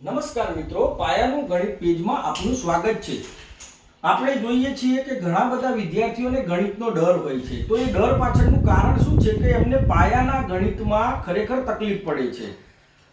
નમસ્કાર મિત્રો, પાયાનું ગણિત પેજમાં આપનું સ્વાગત છે. આપણે જોઈએ છીએ કે ઘણા બધા વિદ્યાર્થીઓને ગણિતનો ડર હોય છે. તો એ ડર પાછળનું કારણ શું છે કે એમને પાયાના ગણિતમાં ખરેખર તકલીફ પડે છે.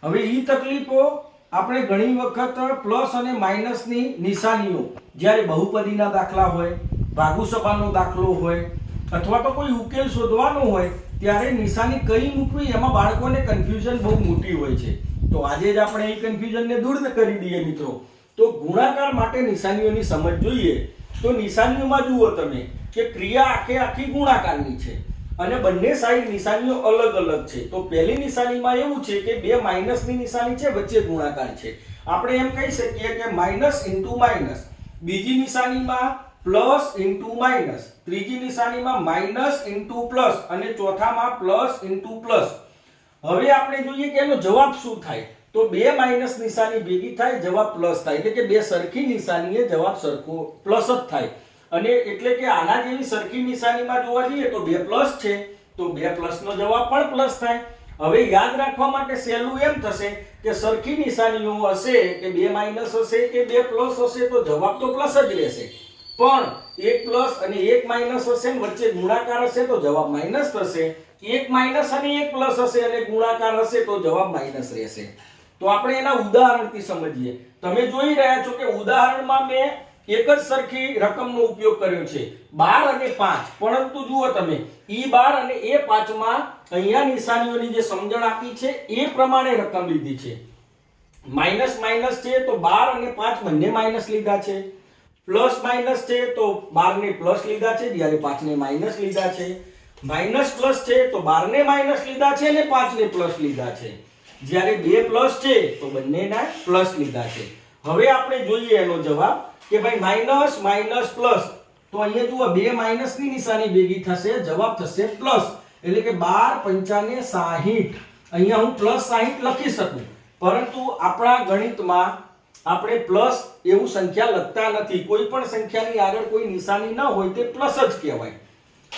હવે એ તકલીફો આપણે ઘણી વખત પ્લસ અને માઇનસની નિશાનીઓ, જ્યારે બહુપદીના દાખલા હોય, ભાગુસભાનો દાખલો હોય, અથવા તો કોઈ ઉકેલ શોધવાનો હોય, ત્યારે નિશાની કઈ મૂકવી એમાં બાળકોને કન્ફ્યુઝન બહુ મોટી હોય છે. તો આજે જ આપણે એ કન્ફ્યુઝનને દૂર કરી દઈએ મિત્રો. તો ગુણાકાર માટે નિશાનીઓની સમજ જોઈએ. તો નિશાનીઓમાં જુઓ તમે કે ક્રિયા આખે આખી ગુણાકારની છે અને બંને સાઈડ નિશાનીઓ અલગ અલગ છે. તો પહેલી નિશાનીમાં એવું છે કે બે માઇનસની નિશાની છે, વચ્ચે ગુણાકાર છે. આપણે એમ કહી શકીએ કે માઇનસ ઇન્ટુ માઇનસ. બીજી નિશાનીમાં પ્લસ ઇન્ટુ માઇનસ. ત્રીજી નિશાનીમાં માઇનસ ઇન્ટુ પ્લસ. અને ચોથામાં પ્લસ ઇન્ટુ પ્લસ. હવે આપણે જોઈએ કે એનો જવાબ શું થાય? તો બે માઇનસ નિશાની ભેગી થાય, જવાબ પ્લસ થાય. એટલે કે બે સરખી નિશાનીએ જવાબ સરખો પ્લસ જ થાય. અને એટલે કે આના જેવી સરખી નિશાનીમાં જોવા જઈએ તો બે પ્લસ છે, તો બે પ્લસનો જવાબ પણ પ્લસ થાય. હવે યાદ રાખવા માટે સહેલું એમ થશે કે સરખી નિશાનીઓ હશે કે બે માઇનસ હશે કે બે પ્લસ હશે તો જવાબ તો પ્લસ જ રહેશે. પણ એક પ્લસ અને એક માઇનસ હશે વચ્ચે ગુણાકાર હશે તો જવાબ માઇનસ થશે. એક માઇનસ અને એક પ્લસ હશે અને ગુણાકાર હશે તો જવાબ માઇનસ રહેશે. તો આપણે એના ઉદાહરણથી સમજીએ. તમે જોઈ રહ્યા છો કે ઉદાહરણમાં મેં એક જ સરખી રકમનો ઉપયોગ કર્યો છે. બાર અને પાંચ. પરંતુ જુઓ તમે, ઈ બાર અને એ પાંચમાં અહીંયા નિશાનીઓની જે સમજણ આપી છે, એ પ્રમાણે રકમ લીધી છે. માઇનસ માઇનસ છે તો બાર અને પાંચ બંને માઇનસ લીધા છે. પ્લસ માઇનસ છે તો બારને પ્લસ લીધા છે જ્યારે પાંચને માઇનસ લીધા છે. માઇનસ પ્લસ છે તો બારને માઇનસ લીધા છે અને પાંચને પ્લસ લીધા છે. જ્યારે બે પ્લસ છે તો બંનેના પ્લસ લીધા છે. હવે આપણે જોઈએ એનો જવાબ કે ભાઈ માઇનસ માઇનસ પ્લસ. તો અહીંયા જુઓ, બે માઇનસની નિશાની ભેગી થશે, જવાબ થશે પ્લસ. એટલે કે બાર પંચાને સાહીઠ. અહીંયા હું પ્લસ સાહીઠ લખી શકું. પરંતુ આપણા ગણિતમાં આપણે પ્લસ એવું સંખ્યા લખતા નથી. કોઈ પણ સંખ્યાની આગળ કોઈ નિશાની ન હોય તે પ્લસ જ કહેવાય.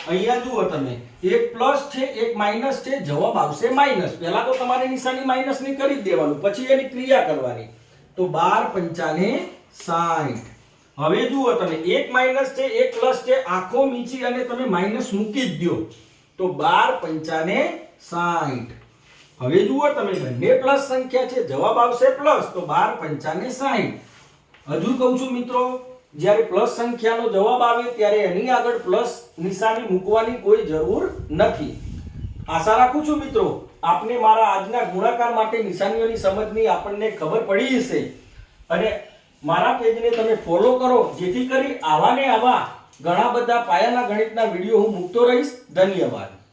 અહીંયા જુઓ તમે. એક પ્લસ છે, એક માઇનસ છે, જવાબ આવશે માઇનસ પહેલા તો તમારે નિશાની માઇનસની કરી દેવાનું. પછી એની ક્રિયા કરવાની. તો બાર પંચાને સાઠ. હવે જુઓ તમે. એક માઇનસ છે, એક પ્લસ છે, આખો મીચી અને તમે માઇનસ મૂકી જ દો તો બાર પંચાને સાઠ. હવે જુઓ તમે બંને પ્લસ સંખ્યા છે, જવાબ આવશે પ્લસ તો બાર પંચાને સાહીઠ. હજુ કહું છું મિત્રો, જ્યારે પ્લસ સંખ્યાનો જવાબ આવે ત્યારે એની આગળ પ્લસ નિશાની મૂકવાની કોઈ જરૂર નથી. આશા રાખું છું મિત્રો, આપને મારા આજના ગુણાકાર માટે નિશાનીઓની સમજની આપણને ખબર પડી હશે. અને મારા પેજને તમે ફોલો કરો, જેથી કરી આવા ને આવા ઘણા બધા પાયાના ગણિતના વીડિયો હું મૂકતો રહીશ. ધન્યવાદ.